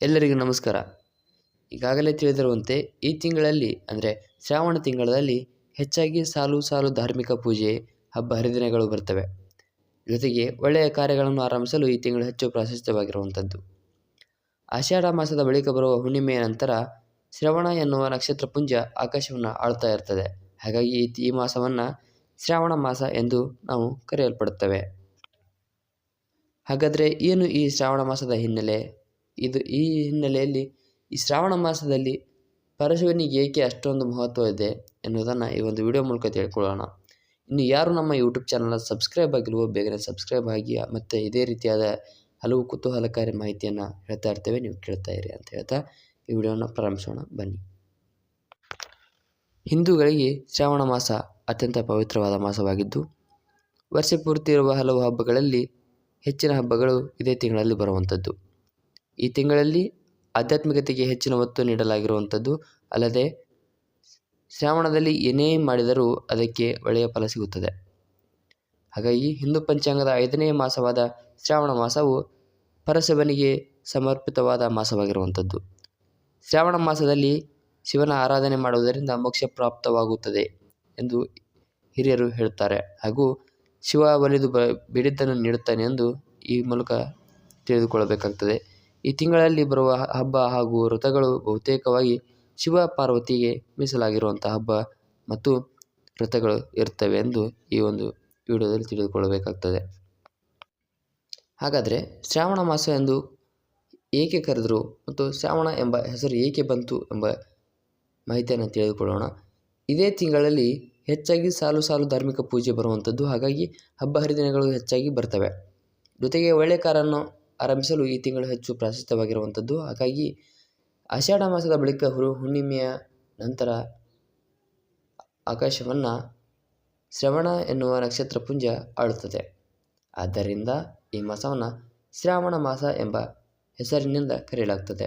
ಎಲ್ಲರಿಗೂ ನಮಸ್ಕಾರ. ಈಗಾಗಲೇ ತಿಳಿದಿರುವಂತೆ ಈ ತಿಂಗಳಲ್ಲಿ, ಅಂದರೆ ಶ್ರಾವಣ ತಿಂಗಳಲ್ಲಿ ಹೆಚ್ಚಾಗಿ ಸಾಲು ಸಾಲು ಧಾರ್ಮಿಕ ಪೂಜೆ, ಹಬ್ಬ, ಹರಿದಿನಗಳು ಬರ್ತವೆ. ಜೊತೆಗೆ ಒಳ್ಳೆಯ ಕಾರ್ಯಗಳನ್ನು ಆರಂಭಿಸಲು ಈ ತಿಂಗಳು ಹೆಚ್ಚು ಪ್ರಾಶಸ್ತ್ಯವಾಗಿರುವಂಥದ್ದು ಆಷಾಢ ಮಾಸದ ಬಳಿಕ ಬರುವ ಹುಣ್ಣಿಮೆಯ ನಂತರ ಶ್ರವಣ ಎನ್ನುವ ನಕ್ಷತ್ರ ಪುಂಜ ಆಕಾಶವನ್ನು ಆಳ್ತಾ ಇರ್ತದೆ. ಹಾಗಾಗಿ ಈ ಮಾಸವನ್ನು ಶ್ರಾವಣ ಮಾಸ ಎಂದು ನಾವು ಕರೆಯಲ್ಪಡುತ್ತೇವೆ. ಹಾಗಾದರೆ ಏನು ಈ ಶ್ರಾವಣ ಮಾಸದ ಹಿನ್ನೆಲೆ? ಇದು ಈ ಹಿನ್ನೆಲೆಯಲ್ಲಿ ಈ ಶ್ರಾವಣ ಮಾಸದಲ್ಲಿ ಪರಶಿವನಿಗೆ ಏಕೆ ಅಷ್ಟೊಂದು ಮಹತ್ವ ಇದೆ ಎನ್ನುವುದನ್ನು ಈ ಒಂದು ವಿಡಿಯೋ ಮೂಲಕ ತಿಳ್ಕೊಳ್ಳೋಣ. ಇನ್ನು ಯಾರು ನಮ್ಮ ಯೂಟ್ಯೂಬ್ ಚಾನಲ್ನ ಸಬ್ಸ್ಕ್ರೈಬ್ ಆಗಿಲ್ವೋ ಬೇಗನೆ ಸಬ್ಸ್ಕ್ರೈಬ್ ಆಗಿ ಮತ್ತು ಇದೇ ರೀತಿಯಾದ ಹಲವು ಕುತೂಹಲಕಾರಿ ಮಾಹಿತಿಯನ್ನು ಹೇಳ್ತಾ ಇರ್ತೇವೆ. ನೀವು ಕೇಳ್ತಾ ಇರಿ ಅಂತ ಹೇಳ್ತಾ ಈ ವಿಡಿಯೋನ ಪ್ರಾರಂಭಿಸೋಣ. ಬನ್ನಿ. ಹಿಂದೂಗಳಿಗೆ ಶ್ರಾವಣ ಮಾಸ ಅತ್ಯಂತ ಪವಿತ್ರವಾದ ಮಾಸವಾಗಿದ್ದು, ವರ್ಷ ಪೂರ್ತಿ ಇರುವ ಹಲವು ಹಬ್ಬಗಳಲ್ಲಿ ಹೆಚ್ಚಿನ ಹಬ್ಬಗಳು ಇದೇ ತಿಂಗಳಲ್ಲಿ ಬರುವಂಥದ್ದು. ಈ ತಿಂಗಳಲ್ಲಿ ಆಧ್ಯಾತ್ಮಿಕತೆಗೆ ಹೆಚ್ಚಿನ ಒತ್ತು ನೀಡಲಾಗಿರುವಂಥದ್ದು. ಅಲ್ಲದೆ, ಶ್ರಾವಣದಲ್ಲಿ ಏನೇ ಮಾಡಿದರೂ ಅದಕ್ಕೆ ಒಳ್ಳೆಯ ಫಲ ಸಿಗುತ್ತದೆ. ಹಾಗಾಗಿ, ಹಿಂದೂ ಪಂಚಾಂಗದ ಐದನೇ ಮಾಸವಾದ ಶ್ರಾವಣ ಮಾಸವು ಪರಶಿವನಿಗೆ ಸಮರ್ಪಿತವಾದ ಮಾಸವಾಗಿರುವಂಥದ್ದು. ಶ್ರಾವಣ ಮಾಸದಲ್ಲಿ ಶಿವನ ಆರಾಧನೆ ಮಾಡುವುದರಿಂದ ಮೋಕ್ಷ ಪ್ರಾಪ್ತವಾಗುತ್ತದೆ ಎಂದು ಹಿರಿಯರು ಹೇಳುತ್ತಾರೆ. ಹಾಗೂ ಶಿವ ಒಲಿದು ಬ, ಬೇಡಿದ್ದನ್ನು ನೀಡುತ್ತಾನೆ ಎಂದು ಈ ಮೂಲಕ ತಿಳಿದುಕೊಳ್ಳಬೇಕಾಗ್ತದೆ. ಈ ತಿಂಗಳಲ್ಲಿ ಬರುವ ಹಬ್ಬ ಹಾಗೂ ವ್ರತಗಳು ಬಹುತೇಕವಾಗಿ ಶಿವ ಪಾರ್ವತಿಗೆ ಮೀಸಲಾಗಿರುವಂಥ ಹಬ್ಬ ಮತ್ತು ವ್ರತಗಳು ಇರ್ತವೆ ಎಂದು ಈ ಒಂದು ವಿಡಿಯೋದಲ್ಲಿ ತಿಳಿದುಕೊಳ್ಳಬೇಕಾಗ್ತದೆ. ಹಾಗಾದರೆ ಶ್ರಾವಣ ಮಾಸ ಎಂದು ಏಕೆ ಕರೆದರು ಮತ್ತು ಶ್ರಾವಣ ಎಂಬ ಹೆಸರು ಏಕೆ ಬಂತು ಎಂಬ ಮಾಹಿತಿಯನ್ನು ತಿಳಿದುಕೊಳ್ಳೋಣ. ಇದೇ ತಿಂಗಳಲ್ಲಿ ಹೆಚ್ಚಾಗಿ ಸಾಲು ಸಾಲು ಧಾರ್ಮಿಕ ಪೂಜೆ ಬರುವಂಥದ್ದು ಹಾಗಾಗಿ ಹಬ್ಬ ಹರಿದಿನಗಳು ಹೆಚ್ಚಾಗಿ ಬರ್ತವೆ. ಜೊತೆಗೆ ಒಳ್ಳೆಯ ಕಾರನ್ನು ಆರಂಭಿಸಲು ಈ ತಿಂಗಳು ಹೆಚ್ಚು ಪ್ರಾಶಸ್ತ್ಯವಾಗಿರುವಂಥದ್ದು ಹಾಗಾಗಿ ಆಷಾಢ ಮಾಸದ ಬಳಿಕ ಹುರು ಹುಣ್ಣಿಮೆಯ ನಂತರ ಆಕಾಶವನ್ನು ಶ್ರವಣ ಎನ್ನುವ ನಕ್ಷತ್ರ ಪುಂಜ ಆಳುತ್ತದೆ. ಆದ್ದರಿಂದ ಈ ಮಾಸವನ್ನು ಶ್ರಾವಣ ಮಾಸ ಎಂಬ ಹೆಸರಿನಿಂದ ಕರೆಯಲಾಗ್ತದೆ.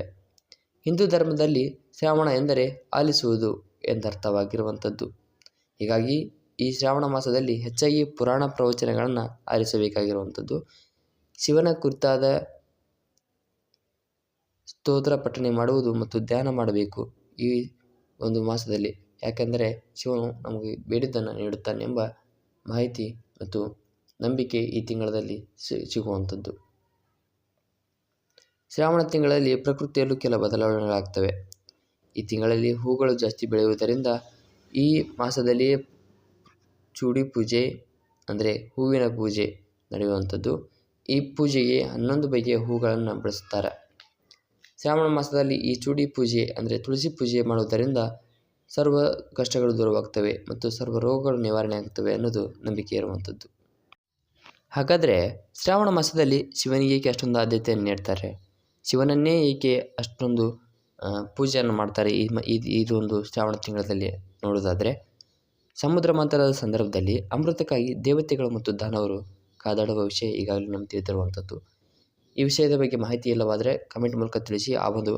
ಹಿಂದೂ ಧರ್ಮದಲ್ಲಿ ಶ್ರಾವಣ ಎಂದರೆ ಆಲಿಸುವುದು ಎಂದರ್ಥವಾಗಿರುವಂಥದ್ದು. ಹೀಗಾಗಿ ಈ ಶ್ರಾವಣ ಮಾಸದಲ್ಲಿ ಹೆಚ್ಚಾಗಿ ಪುರಾಣ ಪ್ರವಚನಗಳನ್ನು ಆಲಿಸಬೇಕಾಗಿರುವಂಥದ್ದು. ಶಿವನ ಕುರಿತಾದ ಸ್ತೋತ್ರ ಪಠಣೆ ಮಾಡುವುದು ಮತ್ತು ಧ್ಯಾನ ಮಾಡಬೇಕು ಈ ಒಂದು ಮಾಸದಲ್ಲಿ. ಯಾಕೆಂದರೆ ಶಿವನು ನಮಗೆ ಬೇಡಿದ್ದನ್ನು ನೀಡುತ್ತಾನೆ ಎಂಬ ಮಾಹಿತಿ ಮತ್ತು ನಂಬಿಕೆ ಈ ತಿಂಗಳಲ್ಲಿ ಸಿಗುವಂಥದ್ದು. ಶ್ರಾವಣ ತಿಂಗಳಲ್ಲಿ ಪ್ರಕೃತಿಯಲ್ಲೂ ಕೆಲ ಬದಲಾವಣೆಗಳಾಗ್ತವೆ. ಈ ತಿಂಗಳಲ್ಲಿ ಹೂಗಳು ಜಾಸ್ತಿ ಬೆಳೆಯುವುದರಿಂದ ಈ ಮಾಸದಲ್ಲಿ ಚೂಡಿ ಪೂಜೆ, ಅಂದರೆ ಹೂವಿನ ಪೂಜೆ ನಡೆಯುವಂಥದ್ದು. ಈ ಪೂಜೆಗೆ ಹನ್ನೊಂದು ಬಗೆಯ ಹೂಗಳನ್ನು ಬಳಸುತ್ತಾರೆ ಶ್ರಾವಣ ಮಾಸದಲ್ಲಿ ಈ ಚೂಡಿ ಪೂಜೆ ಅಂದರೆ ತುಳಸಿ ಪೂಜೆ ಮಾಡುವುದರಿಂದ ಸರ್ವ ಕಷ್ಟಗಳು ದೂರವಾಗ್ತವೆ ಮತ್ತು ಸರ್ವ ರೋಗಗಳು ನಿವಾರಣೆ ಆಗ್ತವೆ ಅನ್ನೋದು ನಂಬಿಕೆ ಇರುವಂಥದ್ದು. ಹಾಗಾದರೆ ಶ್ರಾವಣ ಮಾಸದಲ್ಲಿ ಶಿವನಿಗೆ ಏಕೆ ಅಷ್ಟೊಂದು ಆದ್ಯತೆಯನ್ನು ನೀಡ್ತಾರೆ? ಶಿವನನ್ನೇ ಏಕೆ ಅಷ್ಟೊಂದು ಪೂಜೆಯನ್ನು ಮಾಡ್ತಾರೆ ಈ ಮ ಇದೊಂದು ಶ್ರಾವಣ ತಿಂಗಳಲ್ಲಿ ನೋಡೋದಾದರೆ ಸಮುದ್ರ ಮಂಥನದ ಸಂದರ್ಭದಲ್ಲಿ ಅಮೃತಕ್ಕಾಗಿ ದೇವತೆಗಳು ಮತ್ತು ದಾನವರು ಕಾದಾಡುವ ವಿಷಯ ಈಗಾಗಲೇ ನಮ್ಗೆ ತಿಳಿದಿರುವಂಥದ್ದು. ಈ ವಿಷಯದ ಬಗ್ಗೆ ಮಾಹಿತಿ ಇಲ್ಲವಾದರೆ ಕಮೆಂಟ್ ಮೂಲಕ ತಿಳಿಸಿ. ಆ ಒಂದು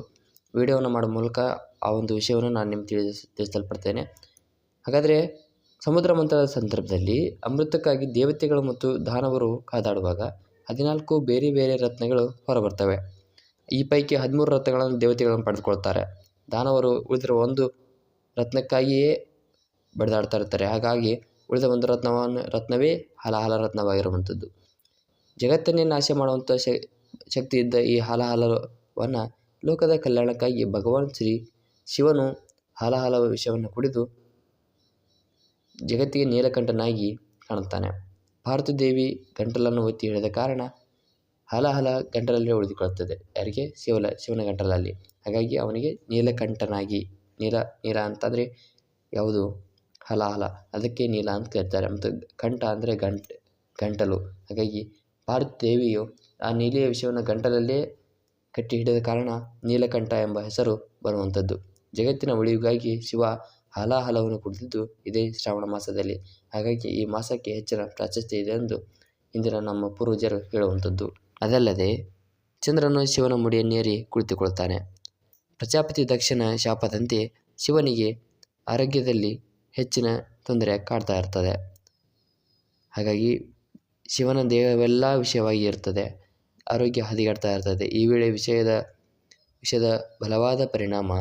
ವಿಡಿಯೋವನ್ನು ಮಾಡೋ ಮೂಲಕ ಆ ಒಂದು ವಿಷಯವನ್ನು ನಾನು ನಿಮ್ಗೆ ತಿಳಿಸ್, ತಿಳಿಸಲ್ಪಡ್ತೇನೆ. ಹಾಗಾದರೆ ಸಮುದ್ರ ಮಂಥನದ ಸಂದರ್ಭದಲ್ಲಿ ಅಮೃತಕ್ಕಾಗಿ ದೇವತೆಗಳು ಮತ್ತು ದಾನವರು ಕಾದಾಡುವಾಗ ಹದಿನಾಲ್ಕು ಬೇರೆ ಬೇರೆ ರತ್ನಗಳು ಹೊರಬರ್ತವೆ. ಈ ಪೈಕಿ ಹದಿಮೂರು ರತ್ನಗಳನ್ನು ದೇವತೆಗಳನ್ನು ಪಡೆದುಕೊಳ್ತಾರೆ. ದಾನವರು ಉಳಿದಿರುವ ಒಂದು ರತ್ನಕ್ಕಾಗಿಯೇ ಬಡಿದಾಡ್ತಾ ಇರ್ತಾರೆ. ಹಾಗಾಗಿ ಉಳಿದ ಒಂದು ರತ್ನವನ್ನು ರತ್ನವೇ ಹಲಹಲ ರತ್ನವಾಗಿರುವಂಥದ್ದು. ಜಗತ್ತನ್ನೇ ನಾಶ ಮಾಡುವಂಥ ಶಕ್ತಿ ಇದ್ದ ಈ ಹಲಹಲವನ್ನು ಲೋಕದ ಕಲ್ಯಾಣಕ್ಕಾಗಿ ಭಗವಾನ್ ಶ್ರೀ ಶಿವನು ಹಲಹಲ ವಿಷವನ್ನು ಕುಡಿದು ಜಗತ್ತಿಗೆ ನೀಲಕಂಠನಾಗಿ ಕಾಣುತ್ತಾನೆ. ಭಾರತೀದೇವಿ ಗಂಟಲನ್ನು ಒತ್ತಿ ಹಿಡಿದ ಕಾರಣ ಹಲಹಲ ಗಂಟಲಲ್ಲೇ ಉಳಿದುಕೊಳ್ಳುತ್ತದೆ. ಯಾರಿಗೆ? ಶಿವಲ, ಶಿವನ ಗಂಟಲಲ್ಲಿ. ಹಾಗಾಗಿ ಅವನಿಗೆ ನೀಲಕಂಠನಾಗಿ, ನೀಲ ನೀಲ ಅಂತಂದರೆ ಯಾವುದು? ಹಲಹಲ ಅದಕ್ಕೆ ನೀಲ ಅಂತ ಕರೀತಾರೆ ಮತ್ತು ಕಂಠ ಅಂದರೆ ಗಂಟ್, ಗಂಟಲು. ಹಾಗಾಗಿ ಭಾರತ ದೇವಿಯು ಆ ನೀಲಿಯ ವಿಷಯವನ್ನು ಗಂಟಲಲ್ಲೇ ಕಟ್ಟಿ ಹಿಡಿದ ಕಾರಣ ನೀಲಕಂಠ ಎಂಬ ಹೆಸರು ಬರುವಂಥದ್ದು. ಜಗತ್ತಿನ ಉಳಿವಿಗಾಗಿ ಶಿವ ಹಲಾಹಲವನ್ನು ಕುಡಿದಿದ್ದು ಇದೇ ಶ್ರಾವಣ ಮಾಸದಲ್ಲಿ. ಹಾಗಾಗಿ ಈ ಮಾಸಕ್ಕೆ ಹೆಚ್ಚಿನ ಪ್ರಾಶಸ್ತ್ಯ ಇದೆ ಎಂದು ಇಂದಿನ ನಮ್ಮ ಪೂರ್ವಜರು ಹೇಳುವಂಥದ್ದು. ಅದಲ್ಲದೆ ಚಂದ್ರನು ಶಿವನ ಮುಡಿಯನ್ನೇರಿ ಕುಳಿತುಕೊಳ್ತಾನೆ ಪ್ರಜಾಪತಿ ದಕ್ಷಿಣ ಶಾಪದಂತೆ ಶಿವನಿಗೆ ಆರೋಗ್ಯದಲ್ಲಿ ಹೆಚ್ಚಿನ ತೊಂದರೆ ಕಾಡ್ತಾ ಇರ್ತದೆ. ಹಾಗಾಗಿ ಶಿವನ ದೇಹವೆಲ್ಲ ವಿಷಯವಾಗಿ ಇರ್ತದೆ. ಆರೋಗ್ಯ ಹದಗೆಡ್ತಾ ಇರ್ತದೆ. ಈ ವೇಳೆ ವಿಷಯದ ವಿಷಯದ ಬಲವಾದ ಪರಿಣಾಮ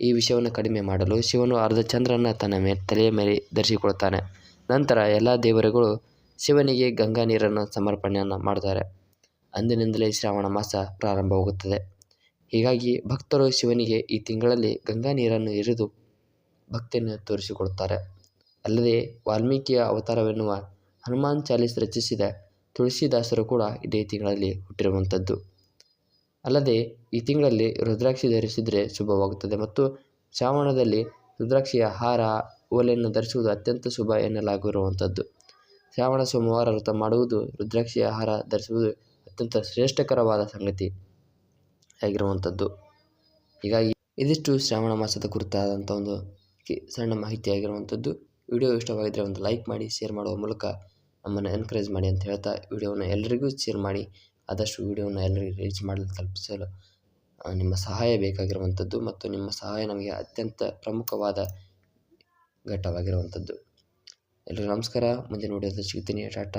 ಈ ವಿಷಯವನ್ನು ಕಡಿಮೆ ಮಾಡಲು ಶಿವನು ಅರ್ಧ ಚಂದ್ರನ ತನ್ನ ಮೇ, ತಲೆಯ ಮೇಲೆ ಧರಿಸಿಕೊಳ್ತಾನೆ ನಂತರ ಎಲ್ಲ ದೇವರುಗಳು ಶಿವನಿಗೆ ಗಂಗಾ ನೀರನ್ನು ಸಮರ್ಪಣೆಯನ್ನು ಮಾಡ್ತಾರೆ. ಅಂದಿನಿಂದಲೇ ಶ್ರಾವಣ ಮಾಸ ಪ್ರಾರಂಭವಾಗುತ್ತದೆ. ಹೀಗಾಗಿ ಭಕ್ತರು ಶಿವನಿಗೆ ಈ ತಿಂಗಳಲ್ಲಿ ಗಂಗಾ ನೀರನ್ನು ಎರೆದು ಭಕ್ತಿಯನ್ನು ತೋರಿಸಿಕೊಡುತ್ತಾರೆ. ಅಲ್ಲದೆ ವಾಲ್ಮೀಕಿಯ ಅವತಾರವೆನ್ನುವ ಹನುಮಾನ್ ಚಾಲೀಸ್ ರಚಿಸಿದ ತುಳಸಿದಾಸರು ಕೂಡ ಇದೇ ತಿಂಗಳಲ್ಲಿ ಹುಟ್ಟಿರುವಂಥದ್ದು. ಅಲ್ಲದೆ ಈ ತಿಂಗಳಲ್ಲಿ ರುದ್ರಾಕ್ಷಿ ಧರಿಸಿದರೆ ಶುಭವಾಗುತ್ತದೆ ಮತ್ತು ಶ್ರಾವಣದಲ್ಲಿ ರುದ್ರಾಕ್ಷಿಯ ಹಾರ, ಓಲೆಯನ್ನು ಧರಿಸುವುದು ಅತ್ಯಂತ ಶುಭ ಎನ್ನಲಾಗಿರುವಂಥದ್ದು. ಶ್ರಾವಣ, ಸೋಮವಾರ ವ್ರತ ಮಾಡುವುದು ರುದ್ರಾಕ್ಷಿಯ ಹಾರ ಧರಿಸುವುದು ಅತ್ಯಂತ ಶ್ರೇಷ್ಠಕರವಾದ ಸಂಗತಿ ಆಗಿರುವಂಥದ್ದು. ಹೀಗಾಗಿ ಇದಿಷ್ಟು ಶ್ರಾವಣ ಮಾಸದ ಕುರಿತಾದಂಥ ಒಂದು ಸಣ್ಣ ಮಾಹಿತಿಯಾಗಿರುವಂಥದ್ದು ವಿಡಿಯೋ ಇಷ್ಟವಾಗಿದ್ದರೆ ಒಂದು ಲೈಕ್ ಮಾಡಿ, ಶೇರ್ ಮಾಡುವ ಮೂಲಕ ನಮ್ಮನ್ನು ಎನ್ಕರೇಜ್ ಮಾಡಿ ಅಂತ ಹೇಳ್ತಾ ವಿಡಿಯೋವನ್ನು ಎಲ್ಲರಿಗೂ ಶೇರ್ ಮಾಡಿ. ಆದಷ್ಟು ವಿಡಿಯೋವನ್ನು ಎಲ್ಲರಿಗೂ ರೀಚ್ ಮಾಡಲು ತಲುಪಿಸಲು ನಿಮ್ಮ ಸಹಾಯ ಬೇಕಾಗಿರುವಂಥದ್ದು ಮತ್ತು ನಿಮ್ಮ ಸಹಾಯ ನಮಗೆ ಅತ್ಯಂತ ಪ್ರಮುಖವಾದ ಘಟ್ಟವಾಗಿರುವಂಥದ್ದು ಎಲ್ಲರಿಗೂ ನಮಸ್ಕಾರ. ಮುಂದಿನ ವಿಡಿಯೋದಲ್ಲಿ ಸಿಗ್ತೀನಿ. ಟಾಟಾ.